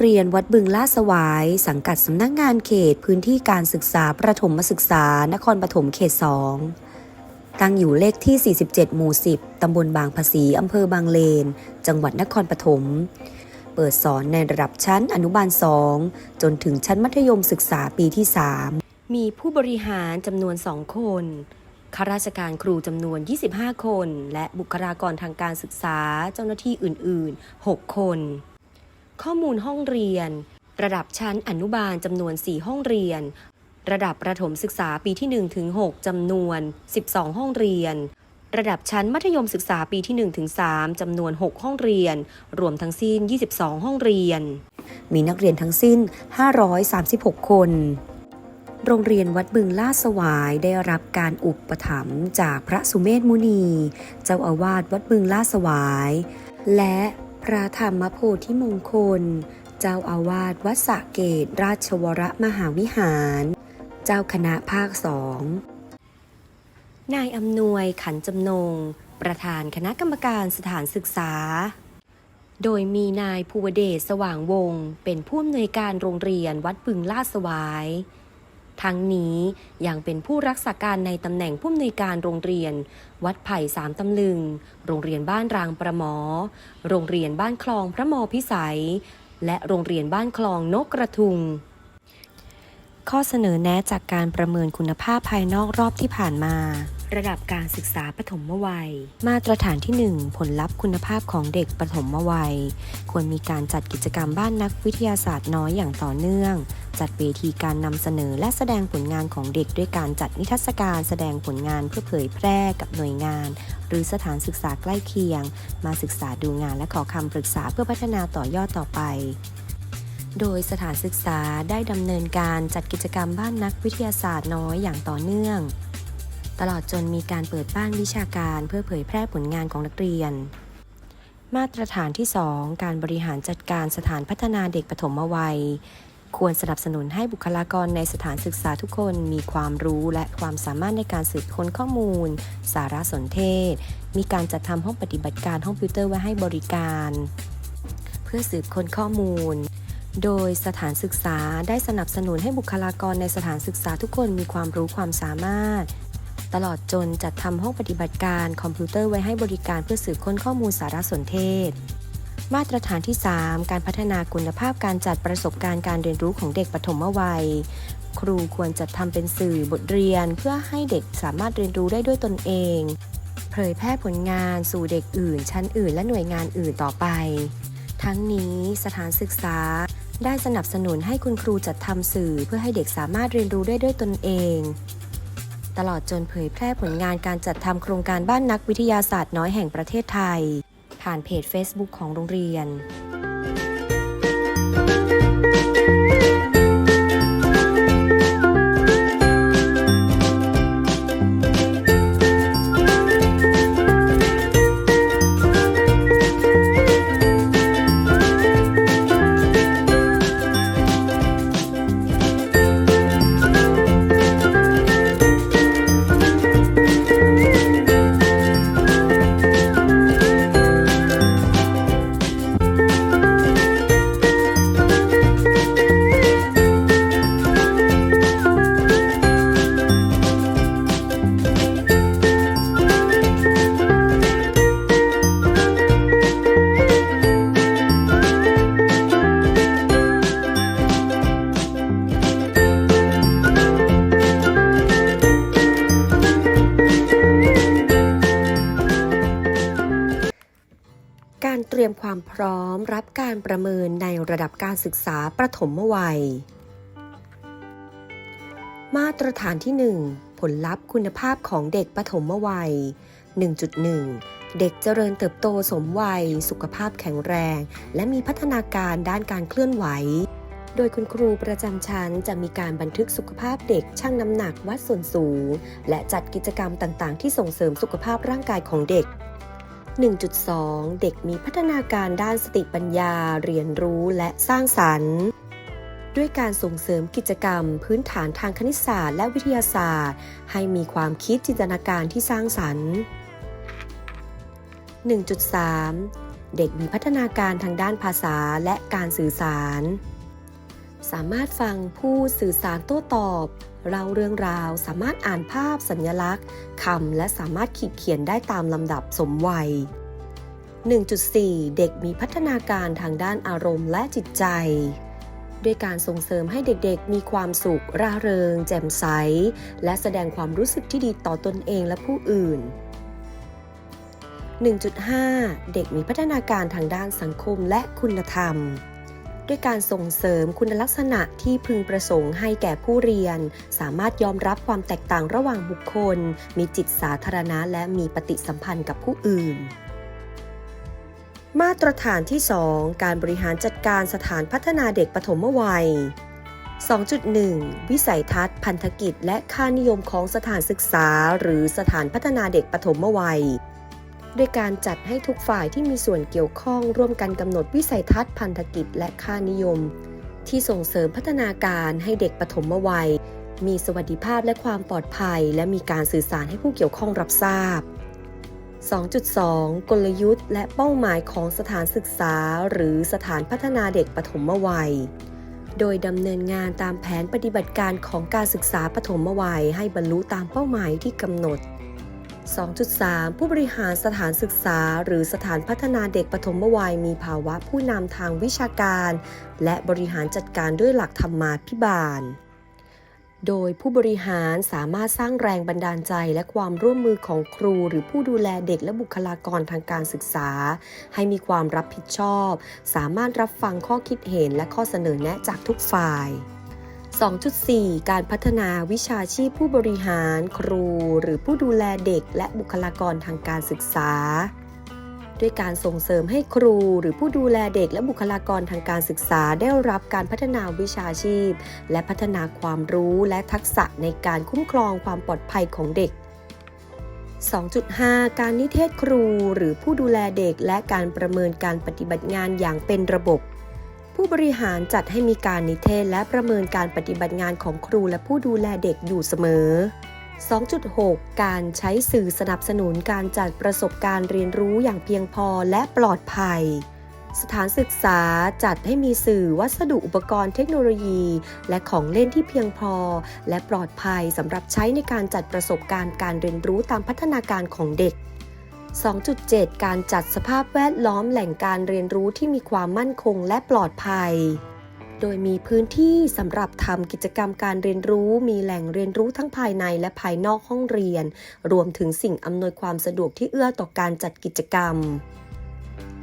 เรียนวัดบึงลาดสวาย สังกัดสำนักงานเขตพื้นที่การศึกษาประถมศึกษา นครปฐมเขต 2 ตั้งอยู่เลขที่ 47 หมู่ 10 ตำบลบางภาษีอำเภอบางเลน จังหวัดนครปฐม เปิดสอนในระดับชั้นอนุบาล 2 จนถึงชั้นมัธยมศึกษาปีที่ 3 มีผู้บริหารจำนวน 2 คนข้าราชการครูจำนวน 25 คน และบุคลากรทางการศึกษาเจ้าหน้าที่อื่น ๆ 6 คน ข้อมูลห้องเรียน ระดับชั้นอนุบาลจำนวน 4 ห้องเรียน ระดับประถมศึกษาปีที่1ถึง6จำนวน 12 ห้องเรียน ระดับชั้นมัธยมศึกษาปีที่1ถึง3จำนวน 6 ห้องเรียน รวมทั้งสิ้น 22 ห้องเรียน มีนักเรียนทั้งสิ้น 536 คนโรงเรียนวัดบึงลาดสวายได้รับการอุปถัมภ์จากพระสุเมธมุนี เจ้าอาวาสวัดบึงลาดสวาย และ พระธรรมโพธิมงคล เจ้าอาวาสวัดสะเกตราชวรมหาวิหาร เจ้าคณะภาคสองนายอำนวยขันจำนง ประธานคณะกรรมการสถานศึกษา โดยมีนายภูวเดชสว่างวงศ์เป็นผู้อำนวยการโรงเรียนวัดบึงลาดสวาย ทั้งนี้ยังเป็นผู้รักษาการในตำแหน่งผู้อำนวยการโรงเรียน วัดไผ่สามตำลึง โรงเรียนบ้านรางประหมอ โรงเรียนบ้านคลองพระมอพิสัย และโรงเรียนบ้านคลองนกกระทุง ข้อเสนอแนะจากการประเมินคุณภาพภายนอกรอบที่ผ่านมา ระดับการศึกษาปฐมวัย มาตรฐานที่ 1 ผลลัพธ์คุณภาพของเด็กปฐมวัย ควรมีการจัดกิจกรรมบ้านนักวิทยาศาสตร์น้อยอย่างต่อเนื่อง จัดเวทีการนำเสนอและแสดงผลงานของเด็กด้วยการจัดนิทรรศการแสดงผลงานเพื่อเผยแพร่กับหน่วยงาน หรือสถานศึกษาใกล้เคียง มาศึกษาดูงานและขอคำปรึกษาเพื่อพัฒนาต่อยอดต่อไป โดยสถานศึกษาได้ดำเนินการจัดกิจกรรมบ้านนักวิทยาศาสตร์น้อยอย่างต่อเนื่อง ตลอดจนมีการเปิดบ้านวิชาการเพื่อเผยแพร่ผลงานของนักเรียน มาตรฐานที่ 2 การบริหารจัดการสถานพัฒนาเด็กปฐมวัย ควรสนับสนุนให้บุคลากรในสถานศึกษาทุกคนมีความรู้และความสามารถในการสืบค้นข้อมูล สารสนเทศ มีการจัดทำห้องปฏิบัติการห้องคอมพิวเตอร์ไว้ให้บริการ เพื่อสืบค้นข้อมูล โดยสถานศึกษาได้สนับสนุนให้บุคลากรในสถานศึกษาทุกคนมีความรู้ความสามารถ ตลอดจนจัดทำห้องปฏิบัติการคอมพิวเตอร์ไว้ให้บริการเพื่อสืบค้นข้อมูลสารสนเทศ มาตรฐานที่ 3 การพัฒนาคุณภาพการจัดประสบการณ์การเรียนรู้ของเด็กปฐมวัย ครูควรจัดทำเป็นสื่อบทเรียนเพื่อให้เด็กสามารถเรียนรู้ได้ด้วยตนเอง เผยแพร่ผลงานสู่เด็กอื่น ชั้นอื่น และหน่วยงานอื่นต่อไปทั้งนี้สถานศึกษา ได้สนับสนุนให้คุณครูจัดทำสื่อเพื่อให้เด็กสามารถเรียนรู้ได้ด้วยตนเอง ตลอดจนเผยแพร่ผลงานการจัดทำโครงการบ้านนักวิทยาศาสตร์น้อยแห่งประเทศไทย ผ่านเพจ Facebook ของโรงเรียน ร้อมรับการประเมินในระดับการศึกษาประถมวัย มาตรฐานที่ 1 ผลลัพธ์คุณภาพของเด็กปฐมวัย 1.1 เด็กเจริญเติบโตสมวัย สุขภาพแข็งแรง และมีพัฒนาการด้านการเคลื่อนไหว โดยคุณครูประจำชั้นจะมีการบันทึกสุขภาพเด็กชั่งน้ำหนักวัดส่วนสูง และจัดกิจกรรมต่างๆ ที่ส่งเสริมสุขภาพร่างกายของเด็ก 1.2 เด็กมีพัฒนาการด้านสติปัญญา เรียนรู้และสร้างสรรค์ ด้วยการส่งเสริมกิจกรรม พื้นฐานทางคณิตศาสตร์และวิทยาศาสตร์ ให้มีความคิดจินตนาการที่สร้างสรรค์ 1.3 เด็กมีพัฒนาการทางด้านภาษาและการสื่อสาร สามารถฟังผู้สื่อสารโต้ตอบเล่าเรื่องราว สามารถอ่านภาพสัญลักษณ์คำและสามารถขีดเขียนได้ตามลำดับสมวัย 1.4 เด็กมีพัฒนาการทางด้านอารมณ์และจิตใจ ด้วยการส่งเสริมให้เด็กๆ มีความสุข ร่าเริง แจ่มใส และแสดงความรู้สึกที่ดีต่อตนเองและผู้อื่น 1.5 เด็กมีพัฒนาการทางด้านสังคมและคุณธรรม ด้วยการส่งเสริมคุณลักษณะที่พึงประสงค์ให้แก่ผู้เรียน สามารถยอมรับความแตกต่างระหว่างบุคคล มีจิตสาธารณะและมีปฏิสัมพันธ์กับผู้อื่นมาตรฐานที่ 2 การบริหารจัดการสถานพัฒนาเด็กปฐมวัย 2.1 วิสัยทัศน์พันธกิจ และค่านิยมของสถานศึกษา หรือสถานพัฒนาเด็กปฐมวัย ด้วยการจัดให้ทุกฝ่ายที่มีส่วนเกี่ยวข้องร่วมกันกำหนดวิสัยทัศน์พันธกิจและค่านิยม ที่ส่งเสริมพัฒนาการให้เด็กปฐมวัย มีสวัสดิภาพและความปลอดภัย และมีการสื่อสารให้ผู้เกี่ยวข้องรับทราบ 2.2 กลยุทธ์ และเป้าหมายของสถานศึกษา หรือสถานพัฒนาเด็กปฐมวัย โดยดำเนินงานตามแผนปฏิบัติการของการศึกษาปฐมวัย ให้บรรลุตามเป้าหมายที่กำหนด 2.3 ผู้บริหารสถานศึกษา หรือสถานพัฒนาเด็กปฐมวัยมีภาวะผู้นำทางวิชาการ และบริหารจัดการด้วยหลักธรรมาภิบาล โดยผู้บริหารสามารถสร้างแรงบันดาลใจและความร่วมมือของครู หรือผู้ดูแลเด็กและบุคลากรทางการศึกษา ให้มีความรับผิดชอบ สามารถรับฟังข้อคิดเห็นและข้อเสนอแนะจากทุกฝ่าย 2.4 การพัฒนาวิชาชีพผู้บริหาร ครู หรือผู้ดูแลเด็ก และบุคลากรทางการศึกษา ด้วยการส่งเสริมให้ครู หรือผู้ดูแลเด็กและบุคลากรทางการศึกษาได้รับการพัฒนาวิชาชีพ และพัฒนาความรู้และทักษะในการคุ้มครองความปลอดภัยของเด็ก 2.5 การนิเทศครู หรือผู้ดูแลเด็กและการประเมินการปฏิบัติงานอย่างเป็นระบบ ผู้บริหารจัดให้มีการนิเทศและประเมินการปฏิบัติงานของครูและผู้ดูแลเด็กอยู่เสมอ 2.6 การใช้สื่อสนับสนุนการจัดประสบการณ์เรียนรู้อย่างเพียงพอและปลอดภัย สถานศึกษาจัดให้มีสื่อวัสดุอุปกรณ์เทคโนโลยี และของเล่นที่เพียงพอ และปลอดภัยสำหรับใช้ในการจัดประสบการณ์การเรียนรู้ตามพัฒนาการของเด็ก 2.7 การจัดสภาพแวดล้อมแหล่งการเรียนรู้ที่มีความมั่นคงและปลอดภัย โดยมีพื้นที่สำหรับทำกิจกรรมการเรียนรู้ มีแหล่งเรียนรู้ทั้งภายในและภายนอกห้องเรียน รวมถึงสิ่งอำนวยความสะดวกที่เอื้อต่อการจัดกิจกรรม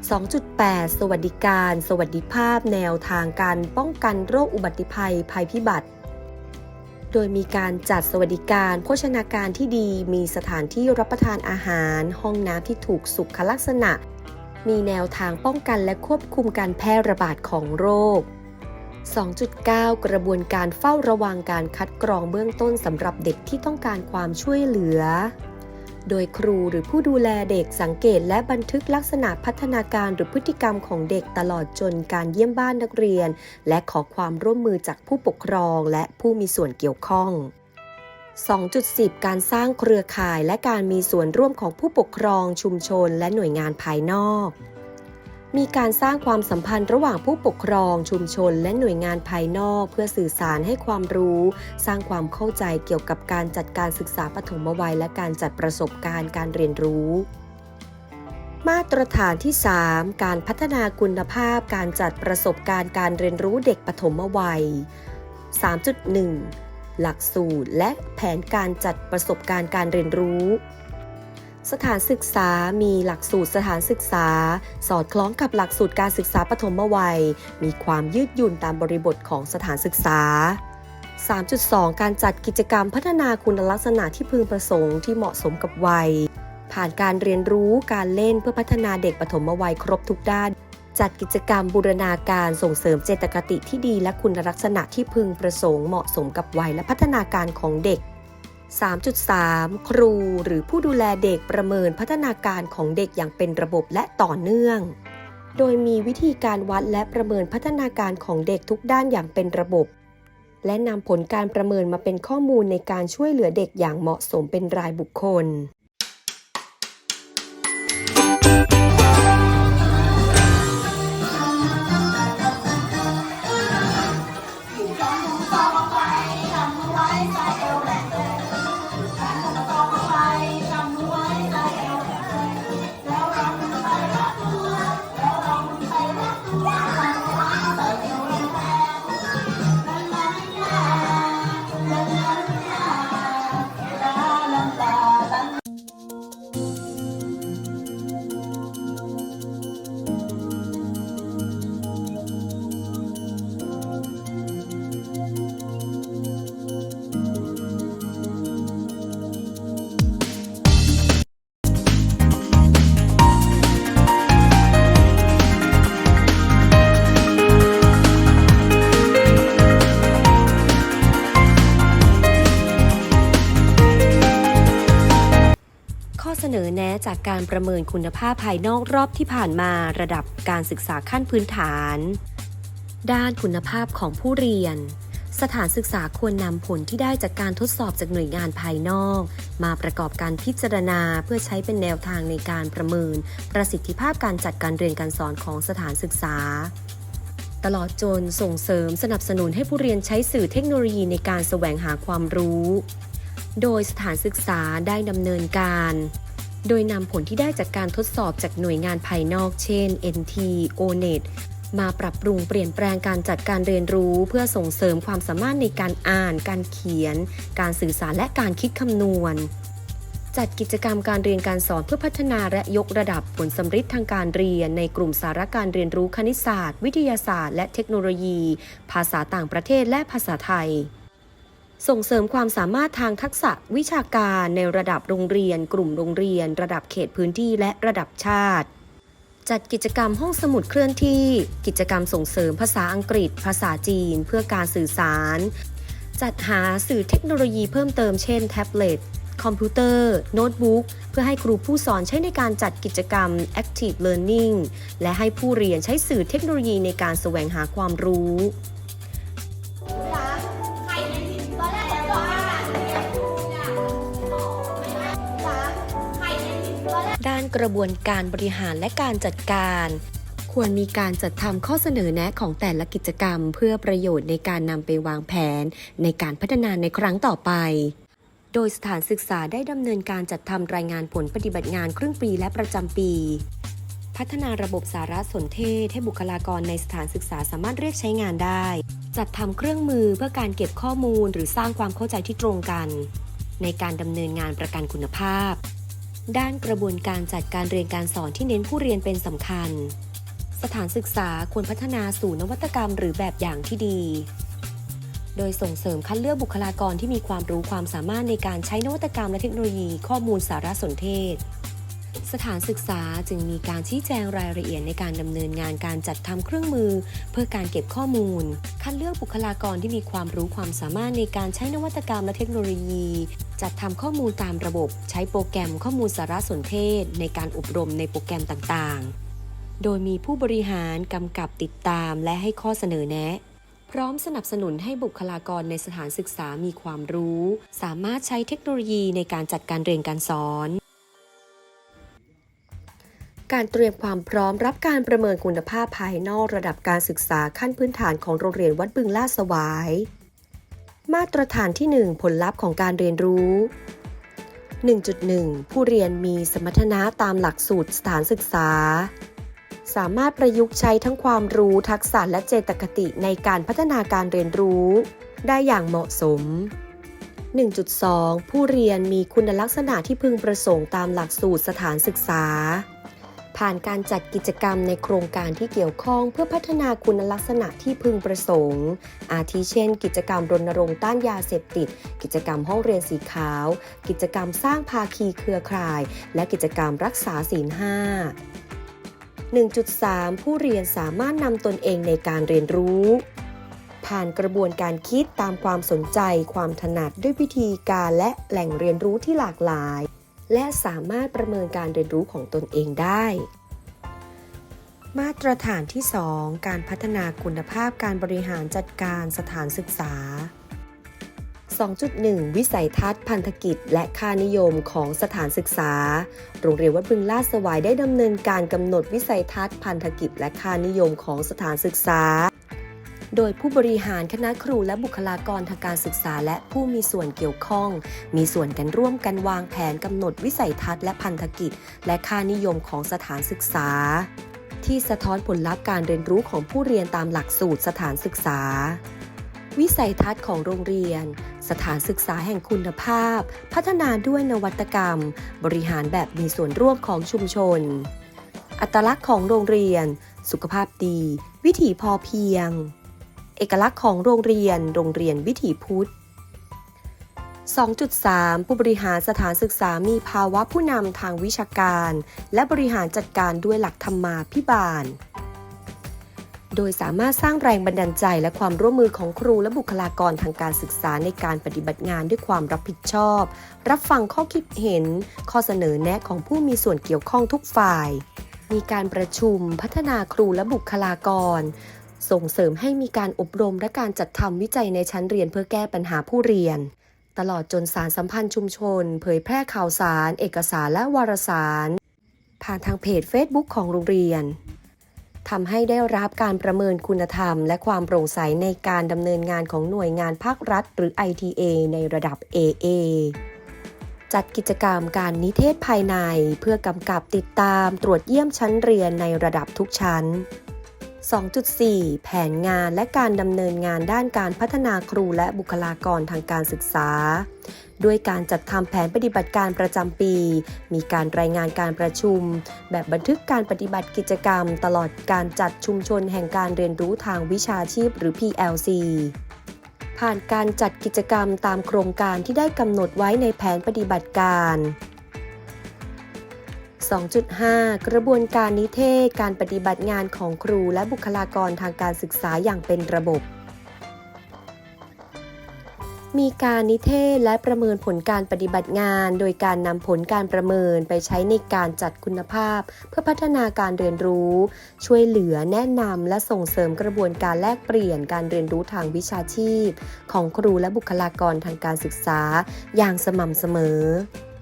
2.8 สวัสดิการ สวัสดิภาพ แนวทางการป้องกันโรคอุบัติภัยภัยพิบัติ โดยมีการจัดสวัสดิการ โภชนาการที่ดี มีสถานที่รับประทานอาหาร ห้องน้ำที่ถูกสุขลักษณะ มีแนวทางป้องกันและควบคุมการแพร่ระบาดของโรค 2.9 กระบวนการเฝ้าระวังการคัดกรองเบื้องต้นสำหรับเด็กที่ต้องการความช่วยเหลือ โดยครูหรือผู้ดูแลเด็กสังเกตและบันทึกลักษณะพัฒนาการหรือพฤติกรรมของเด็กตลอดจนการเยี่ยมบ้านนักเรียน และขอความร่วมมือจากผู้ปกครองและผู้มีส่วนเกี่ยวข้อง 2.10 การสร้างเครือข่ายและการมีส่วนร่วมของผู้ปกครองชุมชนและหน่วยงานภายนอก มีการสร้างความสัมพันธ์ระหว่างผู้ปกครองชุมชน และหน่วยงานภายนอก เพื่อสื่อสารให้ความรู้ สร้างความเข้าใจเกี่ยวกับการจัดการศึกษาปฐมวัย และการจัดประสบการณ์การเรียนรู้มาตรฐานที่ 3 การพัฒนาคุณภาพการจัดประสบการณ์การเรียนรู้เด็กปฐมวัย 3.1 หลักสูตรและแผนการจัดประสบการณ์การเรียนรู้ สถานศึกษามีหลักสูตรสถานศึกษา สอดคล้องกับหลักสูตรการศึกษาปฐมวัย มีความยืดหยุ่นตามบริบทของสถานศึกษา 3.2 การจัดกิจกรรมพัฒนาคุณลักษณะที่พึงประสงค์ที่เหมาะสมกับวัย ผ่านการเรียนรู้การเล่นเพื่อพัฒนาเด็กปฐมวัยครบทุกด้าน จัดกิจกรรมบูรณาการส่งเสริมเจตคติที่ดีและคุณลักษณะที่พึงประสงค์เหมาะสมกับวัยและพัฒนาการของเด็ก 3.3 ครูหรือผู้ดูแลเด็กประเมินพัฒนาการของเด็กอย่างเป็นระบบและต่อเนื่อง โดยมีวิธีการวัดและประเมินพัฒนาการของเด็กทุกด้านอย่างเป็นระบบ และนำผลการประเมินมาเป็นข้อมูลในการช่วยเหลือเด็กอย่างเหมาะสมเป็นรายบุคคล จากการประเมินคุณภาพภายนอกรอบที่ผ่านมาระดับการศึกษาขั้นพื้นฐาน ด้านคุณภาพของผู้เรียน สถานศึกษาควรนำผลที่ได้จากการทดสอบจากหน่วยงานภายนอก มาประกอบการพิจารณาเพื่อใช้เป็นแนวทางในการประเมิน ประสิทธิภาพการจัดการเรียนการสอนของสถานศึกษาตลอดจนส่งเสริมสนับสนุนให้ผู้เรียนใช้สื่อเทคโนโลยีในการแสวงหาความรู้ โดยสถานศึกษาได้ดำเนินการ โดยนำผลที่ได้จากการทดสอบจากหน่วยงานภายนอก เช่น NT ONET มาปรับปรุงเปลี่ยนแปลงการจัดการเรียนรู้เพื่อส่งเสริมความสามารถในการอ่าน การเขียน การสื่อสารและการคิดคำนวณ จัดกิจกรรมการเรียนการสอนเพื่อพัฒนาและยกระดับผลสำฤทธิ์ทางการเรียน ในกลุ่มสาระการเรียนรู้คณิตศาสตร์ วิทยาศาสตร์ และเทคโนโลยี ภาษาต่างประเทศและภาษาไทย ส่งเสริมความสามารถทางทักษะวิชาการในระดับโรงเรียน กลุ่มโรงเรียน ระดับเขตพื้นที่และระดับชาติ จัดกิจกรรมห้องสมุดเคลื่อนที่ กิจกรรมส่งเสริมภาษาอังกฤษ ภาษาจีน เพื่อการสื่อสาร จัดหาสื่อเทคโนโลยีเพิ่มเติมเช่นแท็บเล็ตคอมพิวเตอร์ โน้ตบุ๊ก เพื่อให้ครูผู้สอนใช้ในการจัดกิจกรรม Active Learning และให้ผู้เรียนใช้สื่อเทคโนโลยีในการแสวงหาความรู้ กระบวนการบริหารและการจัดการ ควรมีการจัดทำข้อเสนอแนะของแต่ละกิจกรรม เพื่อประโยชน์ในการนำไปวางแผน ในการพัฒนาในครั้งต่อไปโดยสถานศึกษาได้ดำเนินการจัดทำรายงานผลปฏิบัติงานครึ่งปีและประจำปี พัฒนาระบบสารสนเทศให้บุคลากรในสถานศึกษาสามารถเรียกใช้งานได้ จัดทำเครื่องมือเพื่อการเก็บข้อมูลหรือสร้างความเข้าใจที่ตรงกัน ในการดำเนินงานประกันคุณภาพ ด้านกระบวนการจัดการเรียนการสอนที่เน้นผู้เรียนเป็นสำคัญ สถานศึกษาควรพัฒนาสู่นวัตกรรมหรือแบบอย่างที่ดี โดยส่งเสริมคัดเลือกบุคลากรที่มีความรู้ความสามารถในการใช้นวัตกรรมและเทคโนโลยีข้อมูลสารสนเทศ สถานศึกษาจึงมีการชี้แจงรายละเอียดในการดำเนินงานการจัดทำเครื่องมือ เพื่อการเก็บข้อมูล คัดเลือกบุคลากรที่มีความรู้ความสามารถในการใช้นวัตกรรมและเทคโนโลยี จัดทำข้อมูลตามระบบ ใช้โปรแกรมข้อมูลสารสนเทศ ในการอบรมในโปรแกรมต่างๆ โดยมีผู้บริหารกำกับติดตามและให้ข้อเสนอแนะพร้อมสนับสนุนให้บุคลากรในสถานศึกษามีความรู้ สามารถใช้เทคโนโลยีในการจัดการเรียนการสอน การเตรียมความพร้อมรับการประเมินคุณภาพภายนอกระดับการศึกษาขั้นพื้นฐานของโรงเรียนวัดบึงลาดสวาย มาตรฐานที่ 1 ผลลัพธ์ของการเรียนรู้ 1.1 ผู้เรียนมีสมรรถนะตามหลักสูตรสถานศึกษา สามารถประยุกต์ใช้ทั้งความรู้ทักษะและเจตคติในการพัฒนาการเรียนรู้ ได้อย่างเหมาะสม 1.2 ผู้เรียนมีคุณลักษณะที่พึงประสงค์ตามหลักสูตรสถานศึกษา ผ่านการจัดกิจกรรมในโครงการที่เกี่ยวข้องเพื่อพัฒนาคุณลักษณะที่พึงประสงค์ อาทิเช่น กิจกรรมรณรงค์ต้านยาเสพติด กิจกรรมห้องเรียนสีขาว กิจกรรมสร้างภาคีเครือข่าย และกิจกรรมรักษาศีลห้า 1.3 ผู้เรียนสามารถนำตนเองในการเรียนรู้ ผ่านกระบวนการคิดตามความสนใจ ความถนัดด้วยวิธีการและแหล่งเรียนรู้ที่หลากหลาย และสามารถประเมินการเรียนรู้ของตนเองได้ มาตรฐานที่ 2 การพัฒนาคุณภาพการบริหารจัดการสถานศึกษา 2.1 วิสัยทัศน์พันธกิจ และค่านิยมของสถานศึกษา โรงเรียนวัดบึงลาดสวายได้ดำเนินการกำหนดวิสัยทัศน์พันธกิจ และค่านิยมของสถานศึกษา โดยผู้บริหารคณะครูและบุคลากรทางการศึกษาและผู้มีส่วนเกี่ยวข้อง มีส่วนกันร่วมกันวางแผนกำหนดวิสัยทัศน์และพันธกิจ และค่านิยมของสถานศึกษา ที่สะท้อนผลลัพธ์การเรียนรู้ของผู้เรียนตามหลักสูตรสถานศึกษา วิสัยทัศน์ของโรงเรียน สถานศึกษาแห่งคุณภาพ พัฒนาด้วยนวัตกรรม บริหารแบบมีส่วนร่วมของชุมชน อัตลักษณ์ของโรงเรียน สุขภาพดี วิถีพอเพียง เอกลักษณ์ของโรงเรียน โรงเรียนวิถีพุทธ 2.3 ผู้บริหารสถานศึกษามีภาวะผู้นำทางวิชาการ และบริหารจัดการด้วยหลักธรรมาพิบาล โดยสามารถสร้างแรงบันดาลใจและความร่วมมือของครูและบุคลากรทางการศึกษาในการปฏิบัติงานด้วยความรับผิดชอบ รับฟังข้อคิดเห็น ข้อเสนอแนะของผู้มีส่วนเกี่ยวข้องทุกฝ่าย มีการประชุมพัฒนาครูและบุคลากร ส่งเสริมให้มีการอบรมและการจัดทำวิจัยในชั้นเรียนเพื่อแก้ปัญหาผู้เรียน ตลอดจนสารสัมพันธ์ชุมชน เผยแพร่ข่าวสาร เอกสารและวารสาร ผ่านทางเพจ Facebook ของโรงเรียนทำให้ได้รับการประเมินคุณธรรม และความโปร่งใสในการดำเนินงานของหน่วยงานภาครัฐ หรือ ITA ในระดับ AA จัดกิจกรรมการนิเทศภายในเพื่อกำกับติดตามตรวจเยี่ยมชั้นเรียนในระดับทุกชั้น 2.4 แผนงานและการดำเนินงานด้านการพัฒนาครูและบุคลากรทางการศึกษา ด้วยการจัดทำแผนปฏิบัติการประจำปี มีการรายงานการประชุม แบบบันทึกการปฏิบัติกิจกรรม ตลอดการจัดชุมชนแห่งการเรียนรู้ทางวิชาชีพหรือ PLC ผ่านการจัดกิจกรรมตามโครงการที่ได้กำหนดไว้ในแผนปฏิบัติการ 2.5 กระบวนการนิเทศการปฏิบัติงานของครูและบุคลากรทางการศึกษาอย่างเป็นระบบ มีการนิเทศและประเมินผลการปฏิบัติงาน โดยการนำผลการประเมินไปใช้ในการจัดคุณภาพ เพื่อพัฒนาการเรียนรู้ ช่วยเหลือแนะนำและส่งเสริมกระบวนการแลกเปลี่ยนการเรียนรู้ทางวิชาชีพ ของครูและบุคลากรทางการศึกษาอย่างสม่ำเสมอ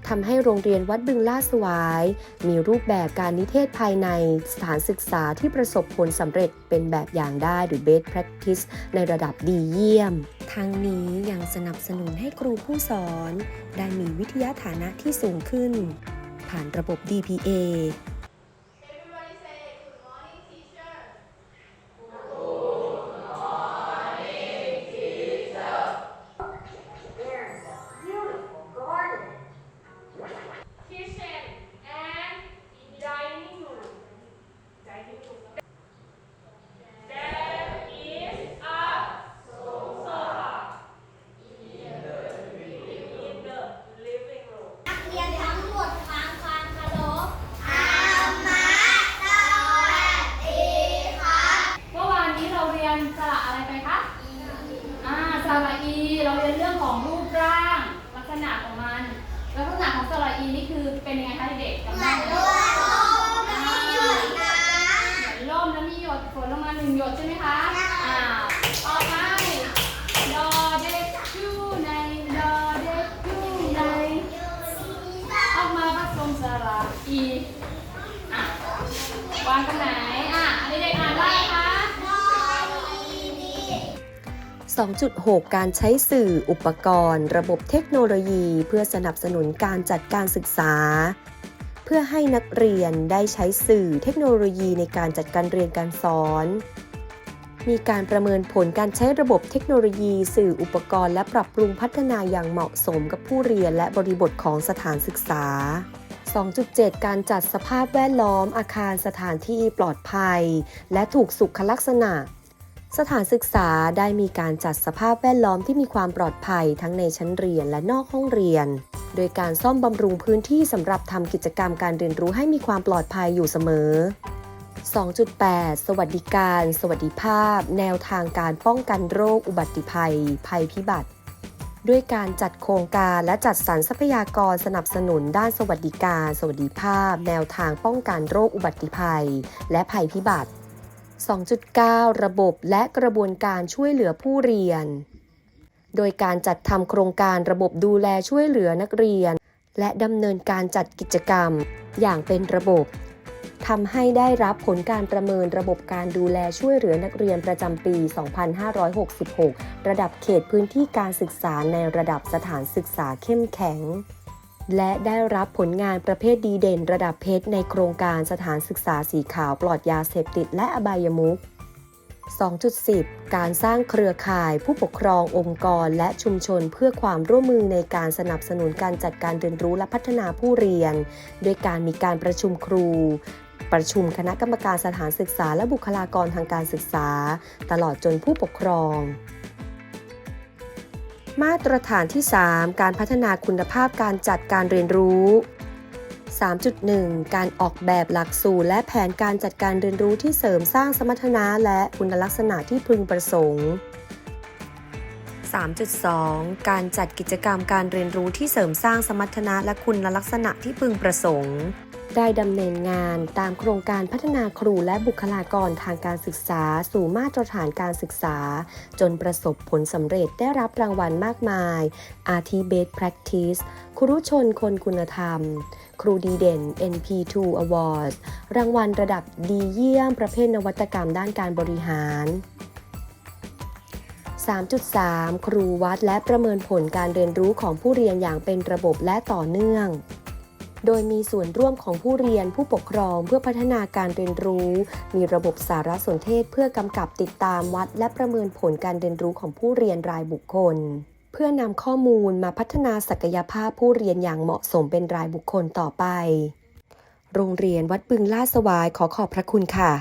ทำให้โรงเรียนวัดบึงลาดสวาย มีรูปแบบการนิเทศภายในสถานศึกษาที่ประสบผลสำเร็จเป็นแบบอย่างได้หรือ best practice ในระดับดีเยี่ยม ทั้งนี้ยังสนับสนุนให้ครูผู้สอน ได้มีวิทยาฐานะที่สูงขึ้น ผ่านระบบ DPA ร่มแล้วมีหยดน้ำเหมือนร่มแล้วมีหยดฝนลงมาหนึ่งหยดใช่ไหมคะอ่าต่อไปดอเด็กชูในดอเด็กชูในออกมาผสมสระอีอะวางตรงไหนอะเด็กๆอ่านว่าอะไรคะ 2.6 การใช้สื่ออุปกรณ์ ระบบเทคโนโลยี เพื่อสนับสนุนการจัดการศึกษา เพื่อให้นักเรียนได้ใช้สื่อเทคโนโลยีในการจัดการเรียนการสอน มีการประเมินผลการใช้ระบบเทคโนโลยี สื่ออุปกรณ์และปรับปรุงพัฒนาอย่างเหมาะสมกับผู้เรียนและบริบทของสถานศึกษา 2.7 การจัดสภาพแวดล้อมอาคารสถานที่ปลอดภัย และถูกสุขลักษณะสถานศึกษาได้มีการจัดสภาพแวดล้อมที่มีความปลอดภัยทั้งในชั้นเรียนและนอกห้องเรียน โดยการซ่อมบำรุงพื้นที่สำหรับทำกิจกรรมการเรียนรู้ให้มีความปลอดภัยอยู่เสมอ 2.8 สวัสดิการ สวัสดิภาพ แนวทางการป้องกันโรคอุบัติภัย ภัยพิบัติ ด้วยการจัดโครงการและจัดสรรทรัพยากรสนับสนุนด้านสวัสดิการ สวัสดิภาพ แนวทางป้องกันโรคอุบัติภัย และภัยพิบัติ 2.9 ระบบและกระบวนการช่วยเหลือผู้เรียน โดยการจัดทำโครงการระบบดูแลช่วยเหลือนักเรียน และดำเนินการจัดกิจกรรม อย่างเป็นระบบทำให้ได้รับผลการประเมินระบบการดูแลช่วยเหลือนักเรียนประจำปี 2566 ระดับเขตพื้นที่การศึกษาในระดับสถานศึกษาเข้มแข็ง และได้รับผลงานประเภทดีเด่นระดับเพชรในโครงการสถานศึกษาสีขาวปลอดยาเสพติดและอบายมุข 2.10 การสร้างเครือข่ายผู้ปกครององค์กรและชุมชนเพื่อความร่วมมือในการสนับสนุนการจัดการเรียนรู้และพัฒนาผู้เรียนโดยการมีการประชุมครู ประชุมคณะกรรมการสถานศึกษาและบุคลากรทางการศึกษา ตลอดจนผู้ปกครอง มาตรฐานที่ 3 การพัฒนาคุณภาพการจัดการเรียนรู้ 3.1 การออกแบบหลักสูตรและแผนการจัดการเรียนรู้ที่เสริมสร้างสมรรถนะและคุณลักษณะที่พึงประสงค์ 3.2 การจัดกิจกรรมการเรียนรู้ที่เสริมสร้างสมรรถนะและคุณลักษณะที่พึงประสงค์ ได้ดำเนินงานตามโครงการพัฒนาครูและบุคลากรทางการศึกษา สู่มาตรฐานการศึกษา จนประสบผลสำเร็จได้รับรางวัลมากมาย RT Best Practice ครูชนคนคุณธรรม ครูดีเด่น NP2 Awards รางวัลระดับดีเยี่ยมประเภทนวัตกรรมด้านการบริหาร 3.3 ครูวัดและประเมินผลการเรียนรู้ของผู้เรียนอย่างเป็นระบบและต่อเนื่อง โดยมีส่วนร่วมของผู้เรียนผู้ปกครองเพื่อพัฒนาการเรียนรู้ มีระบบสารสนเทศเพื่อกำกับติดตามวัด และประเมินผลการเรียนรู้ของผู้เรียนรายบุคคล เพื่อนำข้อมูลมาพัฒนาศักยภาพผู้เรียนอย่างเหมาะสมเป็นรายบุคคลต่อไป โรงเรียนวัดบึงลาดสวายขอขอบพระคุณค่ะ